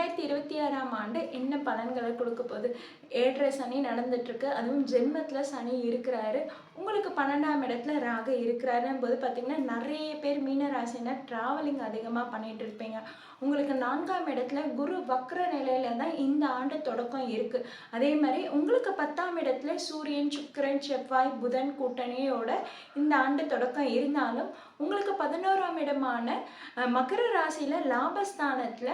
ரெண்டாயிரத்தி இருபத்தி ஆறாம் ஆண்டு என்ன பலன்களை கொடுக்க போகுது? ஏழரை சனி நடந்துட்டுருக்கு அதுவும் ஜென்மத்தில் சனி இருக்கிறாரு. உங்களுக்கு பன்னெண்டாம் இடத்துல ராக இருக்கிறாருன்னு போது பார்த்தீங்கன்னா நிறைய பேர் மீனராசினர் ட்ராவலிங் அதிகமாக பண்ணிட்டு இருப்பீங்க. உங்களுக்கு நான்காம் இடத்துல குரு வக்ர நிலையில தான் இந்த ஆண்டு தொடக்கம் இருக்கு. அதே மாதிரி உங்களுக்கு பத்தாம் இடத்துல சூரியன் சுக்கரன் செவ்வாய் புதன் கூட்டணியோட இந்த ஆண்டு தொடக்கம் இருந்தாலும் உங்களுக்கு பதினோராம் இடமான மகர ராசியில லாபஸ்தானத்துல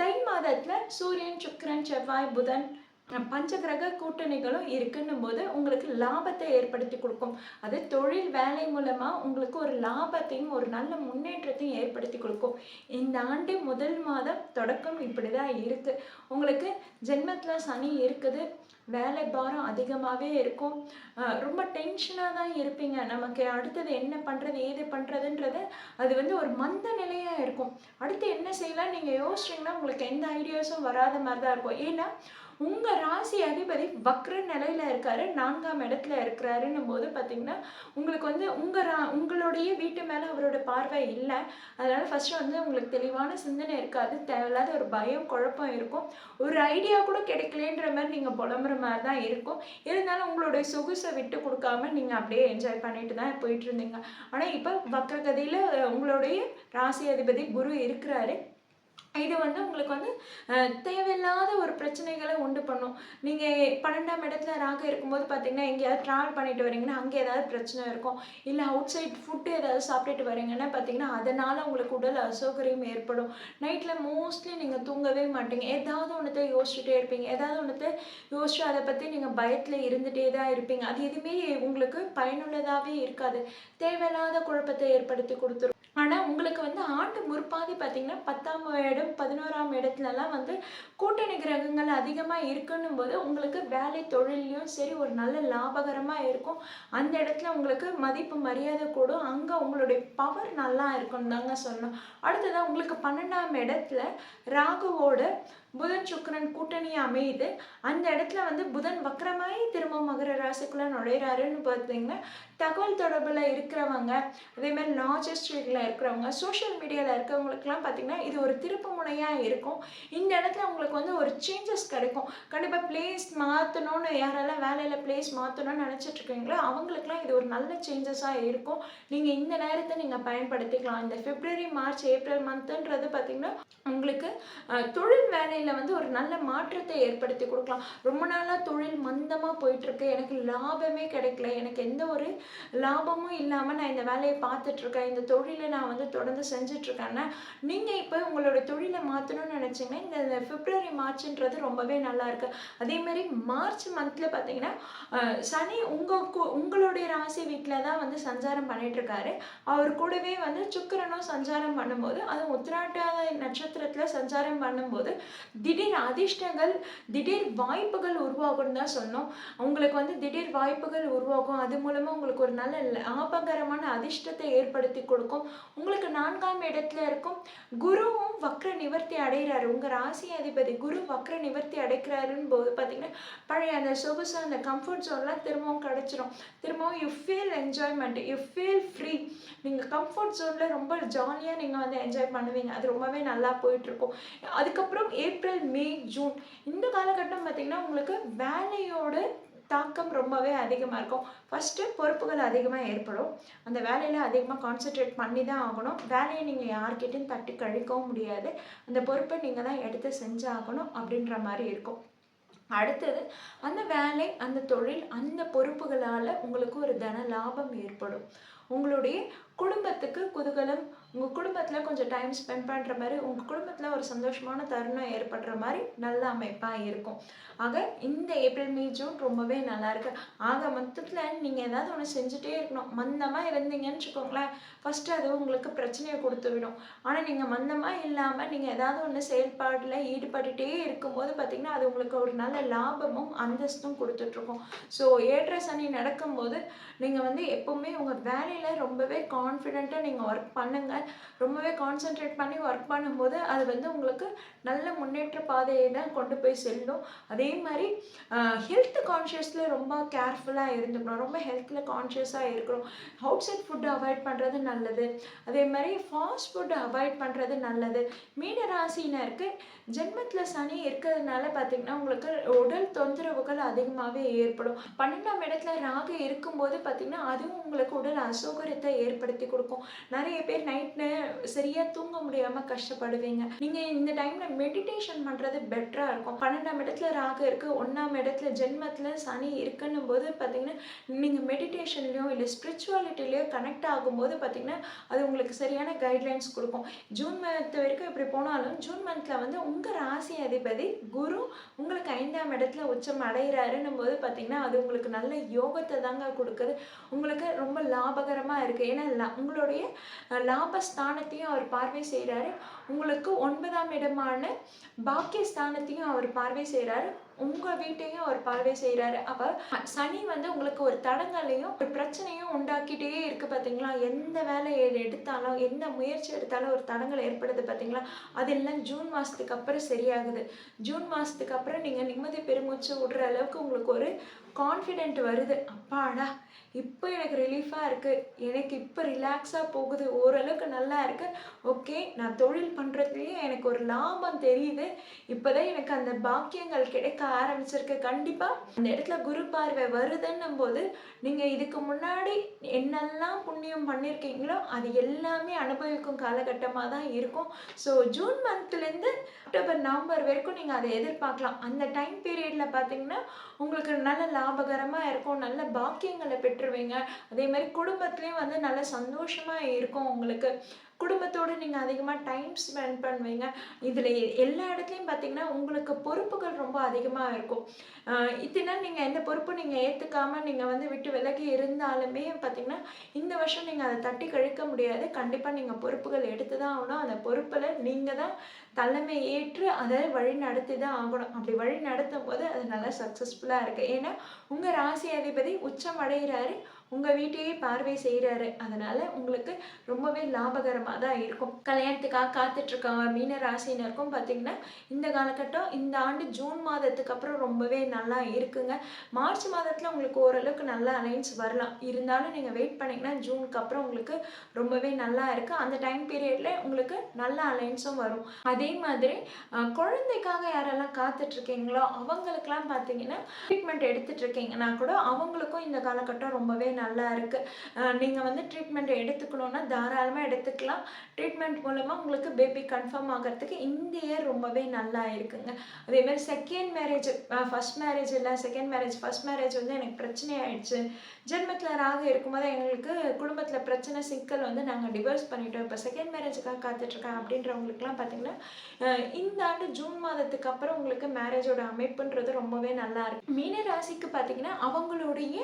தை மாதத்துல சூரியன் சுக்கரன் செவ்வாய் புதன் பஞ்ச பஞ்சகிரக கூட்டணிகளும் இருக்குன்னும் போது உங்களுக்கு லாபத்தை ஏற்படுத்தி கொடுக்கும். அது தொழில் வேலை மூலமா உங்களுக்கு ஒரு லாபத்தையும் ஒரு நல்ல முன்னேற்றத்தையும் ஏற்படுத்தி கொடுக்கும். இந்த ஆண்டு முதல் மாதம் தொடக்கம் இப்படிதான் இருக்கு. உங்களுக்கு ஜென்மத்துல சனி இருக்குது. வேலை பாரம் அதிகமாகவே இருக்கும். ரொம்ப டென்ஷனாக தான் இருப்பீங்க. நமக்கு அடுத்தது என்ன பண்ணுறது ஏது பண்ணுறதுன்றது அது வந்து ஒரு மந்த நிலையாக இருக்கும். அடுத்து என்ன செய்யலாம்? நீங்கள் யோசிச்சிங்கன்னா உங்களுக்கு எந்த ஐடியாஸும் வராத மாதிரி தான் இருக்கும். ஏன்னா உங்கள் ராசி அதிபதி வக்ர நிலையில் இருக்காரு நான்காம் இடத்துல இருக்கிறாருன்னும் போது பார்த்தீங்கன்னா உங்களுக்கு வந்து உங்கள் ரா உங்களுடைய வீட்டு மேலே அவரோட பார்வை இல்லை. அதனால் ஃபஸ்ட்டு வந்து உங்களுக்கு தெளிவான சிந்தனை இருக்காது தேவையில்லாத ஒரு பயம் குழப்பம் இருக்கும். ஒரு ஐடியா கூட கிடைக்கலன்ற மாதிரி நீங்கள் புலம்புற மாதிரி தான் இருக்கும். இருந்தாலும் உங்களுடைய சொகுசை விட்டு கொடுக்காம நீங்கள் அப்படியே என்ஜாய் பண்ணிட்டு தான் போயிட்டு இருந்தீங்க. ஆனால் இப்போ வக்ரகதியில் உங்களுடைய ராசி அதிபதி குரு இருக்கிறாரு. இது வந்து உங்களுக்கு வந்து தேவையில்லாத ஒரு பிரச்சனைகளை உண்டு பண்ணும். நீங்கள் பன்னெண்டாம் இடத்துல ராக இருக்கும்போது பார்த்தீங்கன்னா எங்கேயாவது ட்ராவல் பண்ணிட்டு வரீங்கன்னா அங்கே ஏதாவது பிரச்சனை இருக்கும். இல்லை அவுட் சைட் ஃபுட்டு ஏதாவது சாப்பிட்டுட்டு வரீங்கன்னா பார்த்தீங்கன்னா அதனால் உங்களுக்கு உடல் அசௌகரியம் ஏற்படும். நைட்டில் மோஸ்ட்லி நீங்கள் தூங்கவே மாட்டீங்க. ஏதாவது ஒன்றத்தை யோசிச்சுட்டே இருப்பீங்க. ஏதாவது ஒன்றத்தை யோசிச்சு அதை பற்றி நீங்கள் பயத்தில் இருந்துகிட்டே தான் இருப்பீங்க. அது எதுவுமே உங்களுக்கு பயனுள்ளதாகவே இருக்காது. தேவையில்லாத குழப்பத்தை ஏற்படுத்தி கொடுத்துரும். ஆனால் உங்களுக்கு வந்து ஆண்டு முற்பாதி பார்த்திங்கன்னா பத்தாம் இடம் பதினோராம் இடத்துலலாம் வந்து கூட்டணி கிரகங்கள் அதிகமாக இருக்குன்னும் போது உங்களுக்கு வேலை தொழிலையும் சரி ஒரு நல்ல லாபகரமாக இருக்கும். அந்த இடத்துல உங்களுக்கு மதிப்பு மரியாதை கூடும். அங்கே உங்களுடைய பவர் நல்லா இருக்கும்னு தாங்க சொல்லணும். அடுத்ததாக உங்களுக்கு பன்னெண்டாம் இடத்துல ராகுவோட புதன் சுக்கரன் கூட்டணி அமையுது. அந்த இடத்துல வந்து புதன் வக்கரமாயி திரும்ப மகர ராசிக்குள்ளே நுழையிறாருன்னு பார்த்தீங்கன்னா தகவல் தொடர்பில் இருக்கிறவங்க அதேமாதிரி லாஜிஸ்டிக்கில் இருக்கிறவங்க சோஷியல் மீடியாவில் இருக்கிறவங்களுக்குலாம் பார்த்தீங்கன்னா இது ஒரு திருப்பு முனையாக இருக்கும். இந்த இடத்துல உங்களுக்கு வந்து ஒரு சேஞ்சஸ் கிடைக்கும். கண்டிப்பாக பிளேஸ் மாற்றணும்னு யாரெல்லாம் வேலையில் பிளேஸ் மாற்றணும்னு நினச்சிட்ருக்கீங்களோ அவங்களுக்குலாம் இது ஒரு நல்ல சேஞ்சஸாக இருக்கும். நீங்கள் இந்த நேரத்தை நீங்கள் பயன்படுத்திக்கலாம். இந்த பிப்ரவரி மார்ச் ஏப்ரல் மந்த்துன்றது பார்த்திங்கன்னா உங்களுக்கு தொழில் வேலை வேலையில் வந்து ஒரு நல்ல மாற்றத்தை ஏற்படுத்தி கொடுக்கலாம். ரொம்ப நாளாக தொழில் மந்தமாக போயிட்டுருக்கு. எனக்கு லாபமே கிடைக்கல. எனக்கு எந்த ஒரு லாபமும் இல்லாமல் நான் இந்த வேலையை பார்த்துட்டு இருக்கேன் இந்த தொழிலை நான் வந்து தொடர்ந்து செஞ்சுட்டு இருக்கேன்னா நீங்கள் இப்போ உங்களோட தொழிலை மாற்றணும்னு நினச்சிங்கன்னா இந்த பிப்ரவரி மார்ச்ன்றது ரொம்பவே நல்லா இருக்கு. அதே மாதிரி மார்ச் மந்த்தில் பார்த்தீங்கன்னா சனி உங்கள் உங்களுடைய ராசி வீட்டில் தான் வந்து சஞ்சாரம் பண்ணிட்டு இருக்காரு அவர் கூடவே வந்து சுக்கிரனும் சஞ்சாரம் பண்ணும்போது அது உத்திராட்ட நட்சத்திரத்தில் சஞ்சாரம் பண்ணும்போது திடீர் அதிர்ஷ்டங்கள் திடீர் வாய்ப்புகள் உருவாகும்னு தான் சொன்னோம் உங்களுக்கு வந்து திடீர் வாய்ப்புகள் உருவாகும். அது மூலமாக உங்களுக்கு ஒரு நல்ல லாபகரமான அதிர்ஷ்டத்தை ஏற்படுத்தி கொடுக்கும். உங்களுக்கு நான்காம் இடத்துல இருக்கும். குருவும் வக்ர நிவர்த்தி அடைகிறாரு. உங்கள் ராசி அதிபதி குரு வக்ர நிவர்த்தி அடைக்கிறாருன்னு போது பார்த்தீங்கன்னா பழைய அந்த சொகுசு அந்த கம்ஃபர்ட் ஜோன்லாம் திரும்பவும் கிடச்சிரும். திரும்பவும் you feel enjoyment you feel free நீங்கள் கம்ஃபர்ட் ஜோனில் ரொம்ப ஜாலியாக நீங்கள் வந்து என்ஜாய் பண்ணுவீங்க. அது ரொம்பவே நல்லா போயிட்டுருக்கும் அதுக்கப்புறம் ஏப்ரல் ஏப்ரல் மே ஜூன் இந்த காலகட்டம் பார்த்தீங்கன்னா உங்களுக்கு வேலையோட தாக்கம் ரொம்பவே அதிகமாக இருக்கும். ஃபஸ்ட்டு பொறுப்புகள் அதிகமாக ஏற்படும். அந்த வேலையில் அதிகமாக கான்சென்ட்ரேட் பண்ணி தான் ஆகணும். வேலையை நீங்கள் யார்கிட்டையும் தட்டி கழிக்கவும் முடியாது. அந்த பொறுப்பை நீங்கள் தான் எடுத்து செஞ்சாகணும் அப்படின்ற மாதிரி இருக்கும். அடுத்தது அந்த வேலை அந்த தொழில் அந்த பொறுப்புகளால் உங்களுக்கு ஒரு தன லாபம் ஏற்படும். உங்களுடைய குடும்பத்துக்கு குதூகலம் உங்கள் குடும்பத்தில் கொஞ்சம் டைம் ஸ்பெண்ட் பண்ணுற மாதிரி உங்கள் குடும்பத்தில் ஒரு சந்தோஷமான தருணம் ஏற்படுற மாதிரி நல்ல அமைப்பாக இருக்கும். ஆக இந்த ஏப்ரல் மே ஜூன் ரொம்பவே நல்லாயிருக்கு ஆக மொத்தத்தில் நீங்கள் ஏதாவது ஒன்று செஞ்சுட்டே இருக்கணும். மந்தமாக இருந்தீங்கன்னு வச்சுக்கோங்களேன் ஃபஸ்ட்டு அது உங்களுக்கு பிரச்சனையை கொடுத்து விடும் ஆனால் நீங்கள் மந்தமாக இல்லாமல் நீங்கள் ஏதாவது ஒன்று செயல்பாடில் ஈடுபட்டுட்டே இருக்கும்போது பார்த்தீங்கன்னா அது உங்களுக்கு ஒரு நல்ல லாபமும் அந்தஸ்தும் கொடுத்துட்ருக்கோம். ஸோ ஏற்ற சனி நடக்கும்போது நீங்கள் வந்து எப்போவுமே உங்கள் வேலையில் ரொம்பவே கான்ஃபிடெண்ட்டாக கான்ஃபிடென்ட்டாக நீங்கள் ஒர்க் பண்ணுங்கள் ரொம்பவே கான்சென்ட்ரேட் பண்ணி ஒர்க் பண்ணும்போது அது வந்து உங்களுக்கு நல்ல முன்னேற்ற பாதையை தான் கொண்டு போய் செல்லும். அதே மாதிரி ஹெல்த் கான்ஷியஸில் ரொம்ப கேர்ஃபுல்லாக இருந்துக்கணும். ரொம்ப ஹெல்த்தில் கான்ஷியஸாக இருக்கணும். அவுட் சைட் ஃபுட்டு அவாய்ட் பண்ணுறது நல்லது. அதே மாதிரி ஃபாஸ்ட் ஃபுட்டு அவாய்ட் பண்ணுறது நல்லது. மீன ராசினருக்கு ஜென்மத்தில் சனி இருக்கிறதுனால பார்த்தீங்கன்னா உங்களுக்கு உடல் தொந்தரவுகள் அதிகமாகவே ஏற்படும். பன்னெண்டாம் இடத்துல ராகு இருக்கும்போது பார்த்தீங்கன்னா அதுவும் உங்களுக்கு உடல் அசௌகரியத்தை ஏற்படுத்தி கொடுக்கும். நிறைய பேர் நைட்டு சரியாக தூங்க முடியாமல் கஷ்டப்படுவீங்க. நீங்கள் இந்த டைமில் மெடிடேஷன் பண்ணுறது பெட்டராக இருக்கும். பன்னெண்டாம் இடத்துல ராகு இருக்குது ஒன்றாம் இடத்துல ஜென்மத்தில் சனி இருக்குன்னும் போது பார்த்தீங்கன்னா நீங்கள் மெடிடேஷன்லையோ இல்லை ஸ்பிரிச்சுவாலிட்டிலையோ கனெக்ட் ஆகும்போது பார்த்தீங்கன்னா அது உங்களுக்கு சரியான கைட்லைன்ஸ் கொடுக்கும். ஜூன் மந்த் வரைக்கும் இப்படி போனாலும் ஜூன் மந்தில் வந்து உங்கள் ராசி அதிபதி குரு உங்களுக்கு ஐந்தாம் இடத்துல உச்சம் அடைகிறாருன்னும் போது பார்த்தீங்கன்னா அது உங்களுக்கு நல்ல யோகத்தை தாங்க கொடுக்குது. உங்களுக்கு ரொம்ப லாபகரமாக இருக்குது ஏன்னா உங்களுடைய லாப ஸ்தானத்தையும் அவர் பார்வை செய்கிறாரு உங்களுக்கு ஒன்பதாம் இடமான பாக்கிய ஸ்தானத்தையும் அவர் பார்வை செய்கிறாரு உங்கள் வீட்டையும் அவர் பார்வை செய்கிறாரு அப்போ சனி வந்து உங்களுக்கு ஒரு தடங்களையும் ஒரு பிரச்சனையும் உண்டாக்கிட்டே இருக்கு பார்த்தீங்களா எந்த வேலையை எடுத்தாலும் எந்த முயற்சி எடுத்தாலும் ஒரு தடங்கள் ஏற்படுது பார்த்தீங்களா அதெல்லாம் ஜூன் மாதத்துக்கு அப்புறம் சரியாகுது. ஜூன் மாதத்துக்கு அப்புறம் நீங்கள் நிம்மதி பெருமூச்சு விடுற அளவுக்கு உங்களுக்கு ஒரு கான்ஃபிடென்ட் வருது. அப்பாடா இப்போ எனக்கு ரிலீஃபாக இருக்குது எனக்கு இப்போ ரிலாக்ஸாக போகுது. ஓரளவுக்கு நல்லா இருக்குது ஓகே நான் தொழில் பண்ணுறதுலேயே எனக்கு ஒரு லாபம் தெரியுது. இப்போதான் எனக்கு அந்த பாக்கியங்கள் கிடைக்க ஆரம்பிச்சிருக்கு. கண்டிப்பாக அந்த இடத்துல குரு பார்வை வருதுன்னும் போது நீங்கள் இதுக்கு முன்னாடி என்னெல்லாம் புண்ணியம் பண்ணியிருக்கீங்களோ அது எல்லாமே அனுபவிக்கும் காலகட்டமாக தான் இருக்கும். ஸோ ஜூன் மந்த்லேருந்து அக்டோபர் நவம்பர் வரைக்கும் நீங்கள் அதை எதிர்பார்க்கலாம். அந்த டைம் பீரியடில் பார்த்தீங்கன்னா உங்களுக்கு நல்ல லாபகரமாக இருக்கும் நல்ல பாக்கியங்களை பெற்றுருவீங்க அதே மாதிரி குடும்பத்துலேயும் வந்து நல்ல சந்தோஷமாக இருக்கும் உங்களுக்கு. குடும்பத்தோடு நீங்கள் அதிகமாக டைம் ஸ்பெண்ட் பண்ணுவீங்க. இதில் எல்லா இடத்துலையும் பார்த்தீங்கன்னா உங்களுக்கு பொறுப்புகள் ரொம்ப அதிகமாக இருக்கும். ஆஹ் இத்தனை நீங்கள் எந்த பொறுப்பும் நீங்கள் ஏற்றுக்காமல் நீங்கள் வந்து விட்டு விலகி இருந்தாலுமே பார்த்தீங்கன்னா இந்த வருஷம் நீங்கள் அதை தட்டி கழிக்க முடியாது. கண்டிப்பாக நீங்கள் பொறுப்புகள் எடுத்து தான் ஆகணும். அந்த பொறுப்பில் நீங்கள் தான் தலைமை ஏற்று அதை வழி நடத்தி தான் ஆகணும். அப்படி வழி நடத்தும் போது அது நல்லா சக்ஸஸ்ஃபுல்லாக இருக்குது ஏன்னா உங்கள் ராசி அதிபதி உச்சம் அடைகிறாரு உங்கள் வீட்டையே பார்வை செய்கிறாரு அதனால் உங்களுக்கு ரொம்பவே லாபகரமாக தான் இருக்கும். கல்யாணத்துக்காக காத்துட்ருக்க மீன ராசினருக்கும் பார்த்தீங்கன்னா இந்த காலகட்டம் இந்த ஆண்டு ஜூன் மாதத்துக்கு அப்புறம் ரொம்பவே நல்லா இருக்குங்க. மார்ச் மாதத்தில் உங்களுக்கு ஓரளவுக்கு நல்ல அலைன்ஸ் வரலாம். இருந்தாலும் நீங்கள் வெயிட் பண்ணிங்கன்னா ஜூனுக்கு அப்புறம் உங்களுக்கு ரொம்பவே நல்லா இருக்குது அந்த டைம் பீரியடில் உங்களுக்கு நல்ல அலைன்ஸும் வரும். அதே மாதிரி குழந்தைக்காக யாரெல்லாம் காத்துட்ருக்கீங்களோ அவங்களுக்கெல்லாம் பார்த்தீங்கன்னா ட்ரீட்மெண்ட் எடுத்துகிட்டு இருக்கீங்கன்னா கூட அவங்களுக்கும் இந்த காலகட்டம் ரொம்பவே நல்லா இருக்குது நீங்கள் வந்து ட்ரீட்மெண்ட் எடுத்துக்கணுன்னா தாராளமாக எடுத்துக்கலாம். ட்ரீட்மெண்ட் மூலமாக உங்களுக்கு பேபி கன்ஃபார்ம் ஆகிறதுக்கு இந்த இயர் ரொம்பவே நல்லா இருக்குங்க அதே மாதிரி செகண்ட் மேரேஜ் ஃபஸ்ட் மேரேஜ் இல்லை செகண்ட் மேரேஜ் ஃபர்ஸ்ட் மேரேஜ் வந்து எனக்கு பிரச்சனை ஆயிடுச்சு ஜென்மத்தில் ராகு இருக்கும்போது எங்களுக்கு குடும்பத்தில் பிரச்சனை சிக்கல் வந்து நாங்கள் டிவோர்ஸ் பண்ணிட்டோம். இப்போ செகண்ட் மேரேஜுக்காக காத்துட்ருக்கேன் அப்படின்றவங்களுக்குலாம் பார்த்தீங்கன்னா இந்த ஆண்டு ஜூன் மாதத்துக்கு அப்புறம் உங்களுக்கு மேரேஜோட அமைப்புன்றது ரொம்பவே நல்லா இருக்கு மீன ராசிக்கு பார்த்தீங்கன்னா அவங்களுடைய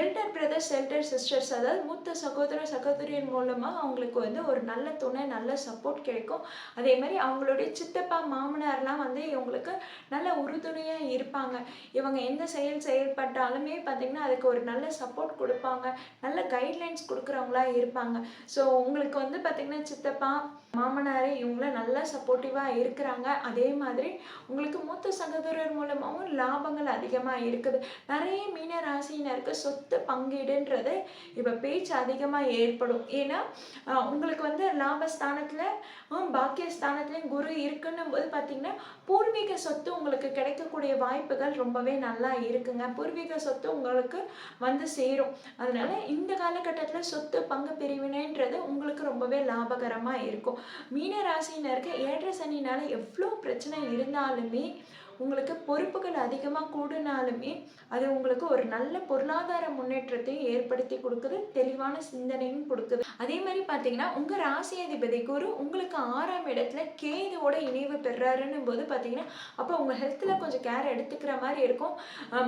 எல்டர் பிரதர்ஸ் செல்டர் சிஸ்டர்ஸ் அதாவது மூத்த சகோதர சகோதரியின் மூலமாக அவங்களுக்கு வந்து ஒரு நல்ல துணை நல்ல சப்போர்ட் கிடைக்கும். அதே மாதிரி அவங்களுடைய சித்தப்பா மாமனார்லாம் வந்து இவங்களுக்கு நல்ல உறுதுணையாக இருப்பாங்க. இவங்க எந்த செயல் செயல்பட்டாலுமே பார்த்திங்கன்னா அதுக்கு ஒரு நல்ல சப்போர்ட் கொடுப்பாங்க. நல்ல கைட்லைன்ஸ் கொடுக்குறவங்களா இருப்பாங்க. ஸோ உங்களுக்கு வந்து பார்த்திங்கன்னா சித்தப்பா மாமனார் இவங்கள நல்லா சப்போர்ட்டிவாக இருக்கிறாங்க. அதே மாதிரி உங்களுக்கு மூத்த சகோதரர் மூலமாகவும் லாபங்கள் அதிகமாக இருக்குது. நிறைய மீன ராசினருக்கு சொத்து பங்கீடுன்றது இப்போ பேச்சு அதிகமாக ஏற்படும். ஏன்னா உங்களுக்கு வந்து லாபஸ்தானத்தில் பாக்கியஸ்தானத்துலேயும் குரு இருக்குன்னும் போது பார்த்தீங்கன்னா பூர்வீக சொத்து உங்களுக்கு கிடைக்கக்கூடிய வாய்ப்புகள் ரொம்பவே நல்லா இருக்குங்க. பூர்வீக சொத்து உங்களுக்கு வந்து சேரும். அதனால இந்த காலகட்டத்தில் சொத்து பங்கு பிரிவினைன்றது உங்களுக்கு ரொம்பவே லாபகரமாக இருக்கும். மீன ராசினருக்கு ஏற்ற சனினால எவ்வளோ பிரச்சனை இருந்தாலுமே உங்களுக்கு பொறுப்புகள் அதிகமாக கூடினாலுமே அது உங்களுக்கு ஒரு நல்ல பொருளாதார முன்னேற்றத்தையும் ஏற்படுத்தி கொடுக்குது தெளிவான சிந்தனையும் கொடுக்குது. அதே மாதிரி பார்த்தீங்கன்னா உங்கள் ராசி அதிபதி குரு உங்களுக்கு ஆறாம் இடத்துல கேதுவோட இணைவு பெறாருன்னும் போது பார்த்தீங்கன்னா அப்போ உங்கள் ஹெல்த்தில் கொஞ்சம் கேர் எடுத்துக்கிற மாதிரி இருக்கும்.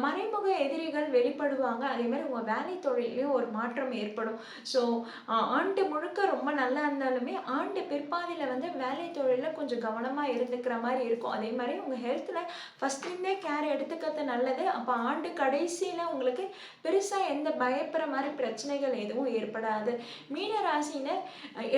மறைமுக எதிரிகள் வெளிப்படுவாங்க. அதே மாதிரி உங்கள் வேலை தொழிலையும் ஒரு மாற்றம் ஏற்படும். ஸோ ஆண்டு முழுக்க ரொம்ப நல்லா இருந்தாலுமே ஆண்டு பிற்பாதையில் வந்து வேலை தொழிலில் கொஞ்சம் கவனமாக இருந்துக்கிற மாதிரி இருக்கும். அதே மாதிரி உங்கள் ஹெல்த்தில் ஃபஸ்ட்லேருந்தே கேர் எடுத்துக்கிறது நல்லது. அப்போ ஆண்டு கடைசியில் உங்களுக்கு பெருசாக எந்த பயப்படுற மாதிரி பிரச்சனைகள் எதுவும் ஏற்படாது. மீன ராசினர்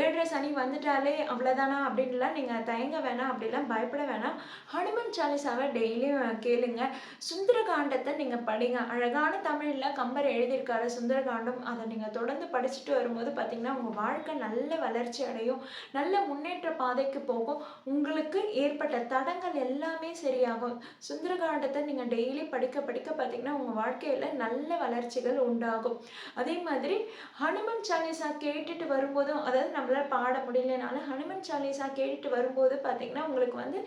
ஏழரை சனி வந்துட்டாலே அவ்வளோதானா அப்படின்லாம் நீங்கள் தயங்க வேணாம் அப்படிலாம் பயப்பட வேணாம். ஹனுமன் சாலிசாவை டெய்லியும் கேளுங்க. சுந்தரகாண்டத்தை நீங்கள் படிங்க. அழகான தமிழில் கம்பர் எழுதியிருக்காரு சுந்தரகாண்டம். அதை நீங்கள் தொடர்ந்து படிச்சுட்டு வரும்போது பார்த்தீங்கன்னா உங்கள் வாழ்க்கை நல்ல வளர்ச்சி அடையும். நல்ல முன்னேற்ற பாதைக்கு போகும். உங்களுக்கு ஏற்பட்ட தடங்கள் எல்லாமே சரியாகும். சுந்தரகாண்டத்தை நீங்கள் டெய்லி படிக்க படிக்க பார்த்தீங்கன்னா உங்கள் வாழ்க்கையில் நல்ல வளர்ச்சிகள் உண்டாகும். அதே மாதிரி ஹனுமன் சாலிசா கேட்டுட்டு வரும்போதும் அதாவது நம்மளால் பாட முடியலனாலும் ஹனுமன் சாலிசா கேட்டுட்டு வரும்போது பார்த்தீங்கன்னா உங்களுக்கு வந்து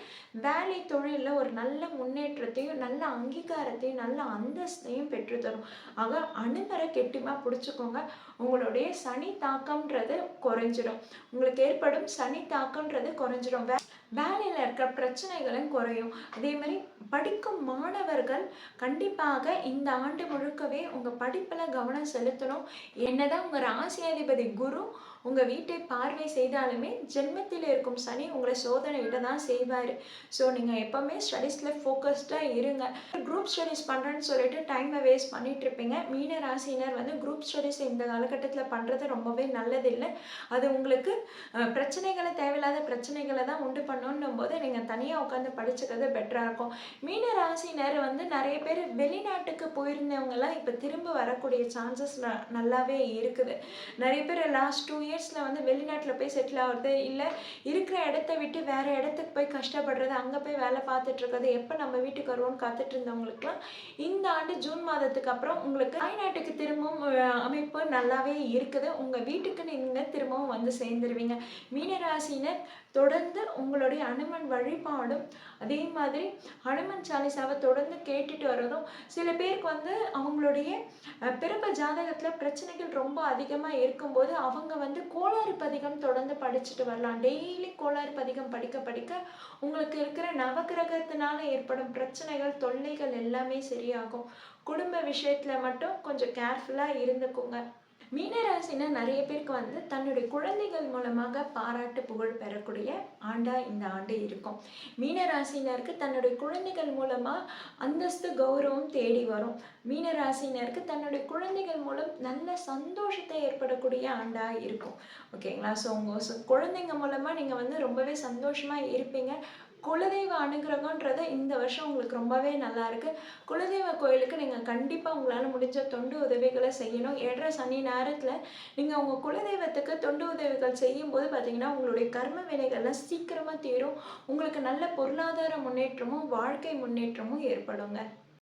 வேலை தொழிலில் ஒரு நல்ல முன்னேற்றத்தையும் நல்ல அங்கீகாரத்தையும் நல்ல அந்தஸ்தையும் பெற்றுத்தரும். ஆக அனுமரை கெட்டிமா பிடிச்சிக்கோங்க. உங்களுடைய சனி தாக்கம்ன்றது குறைஞ்சிடும் உங்களுக்கு ஏற்படும் சனி தாக்கம்ன்றது குறைஞ்சிடும் வே வேலையில் இருக்கிற பிரச்சனைகளும் குறையும். அதே மாதிரி படிக்கும் மாணவர்கள் கண்டிப்பாக இந்த ஆண்டு முழுக்கவே உங்கள் படிப்பில் கவனம் செலுத்தணும். என்னதான் உங்கள் ராசியாதிபதி குரு உங்கள் வீட்டை பார்வை செய்தாலுமே ஜென்மத்தில் இருக்கும் சனி உங்களை சோதனையிட தான் செய்வார். ஸோ நீங்கள் எப்போவுமே ஸ்டடீஸில் ஃபோக்கஸ்டாக இருங்க. குரூப் ஸ்டடீஸ் பண்ணுறேன்னு சொல்லிட்டு டைமை வேஸ்ட் பண்ணிட்டு இருப்பீங்க. மீன ராசினர் வந்து குரூப் ஸ்டடீஸ் இந்த காலகட்டத்தில் பண்ணுறது ரொம்பவே நல்லதில்லை. அது உங்களுக்கு பிரச்சனைகளை தேவையில்லாத பிரச்சனைகளை தான் உண்டு பண்ணணும் போது நீங்கள் தனியாக உட்காந்து படிச்சுக்கிறது பெட்டராக இருக்கும். மீன ராசினர் வந்து நிறைய பேர் வெளிநாட்டுக்கு போயிருந்தவங்கலாம் இப்போ திரும்ப வரக்கூடிய சான்சஸ் நல்லாவே இருக்குது. நிறைய பேர் லாஸ்ட் டூ இயர்ஸில் வந்து வெளிநாட்டில் போய் செட்டில் ஆகிறது இல்லை இருக்கிற இடத்த விட்டு வேறு இடத்துக்கு போய் கஷ்டப்படுறது அங்கே போய் வேலை பார்த்துட்ருக்கிறது எப்போ நம்ம வீட்டுக்கு வருவோம்னு காத்துட்டு இருந்தவங்களுக்குலாம் இந்த ஆண்டு ஜூன் மாதத்துக்கு அப்புறம் உங்களுக்கு தாய்நாட்டுக்கு திரும்பவும் அமைப்பு நல்லாவே இருக்குது. உங்கள் வீட்டுக்கு நீங்கள் திரும்பவும் வந்து சேர்ந்துருவீங்க. மீனராசினர் தொடர்ந்து உங்களுடைய அனுமன் வழிபாடும் அதே மாதிரி ஹனுமன் சாலிசாவை தொடர்ந்து கேட்டுட்டு வர்றதும் சில பேருக்கு வந்து அவங்களுடைய பிறப்பு ஜாதகத்தில் பிரச்சனைகள் ரொம்ப அதிகமாக இருக்கும்போது அவங்க வந்து கோளாறு பதிகம் தொடர்ந்து படிச்சுட்டு வரலாம். டெய்லி கோளாறு பதிகம் படிக்க படிக்க உங்களுக்கு இருக்கிற நவகிரகத்தினால ஏற்படும் பிரச்சனைகள் தொல்லைகள் எல்லாமே சரியாகும். குடும்ப விஷயத்தில் மட்டும் கொஞ்சம் கேர்ஃபுல்லாக இருந்துக்கோங்க. மீனராசினா நிறைய பேருக்கு வந்து தன்னுடைய குழந்தைகள் மூலமாக பாராட்டு புகழ் பெறக்கூடிய ஆண்டா இந்த ஆண்டு இருக்கும். மீனராசினருக்கு தன்னுடைய குழந்தைகள் மூலமாக அந்தஸ்து கௌரவம் தேடி வரும். மீனராசினருக்கு தன்னுடைய குழந்தைகள் மூலம் நல்ல சந்தோஷத்தை ஏற்படக்கூடிய ஆண்டா இருக்கும். ஓகேங்களா? ஸோ உங்கள் குழந்தைங்க மூலமாக நீங்கள் வந்து ரொம்பவே சந்தோஷமாக இருப்பீங்க. குலதெய்வ அனுகிரகன்றது இந்த வருஷம் உங்களுக்கு ரொம்பவே நல்லா இருக்கு. குலதெய்வ கோயிலுக்கு நீங்கள் கண்டிப்பாக உங்களால் முடிஞ்ச தொண்டு உதவிகளை செய்யணும். ஏழரை சனி நேரத்தில் நீங்கள் உங்கள் குலதெய்வத்துக்கு தொண்டு உதவிகள் செய்யும்போது பார்த்தீங்கன்னா உங்களுடைய கர்ம வினைகள்லாம் சீக்கிரமாக தீரும். உங்களுக்கு நல்ல பொருளாதார முன்னேற்றமும் வாழ்க்கை முன்னேற்றமும் ஏற்படுங்க.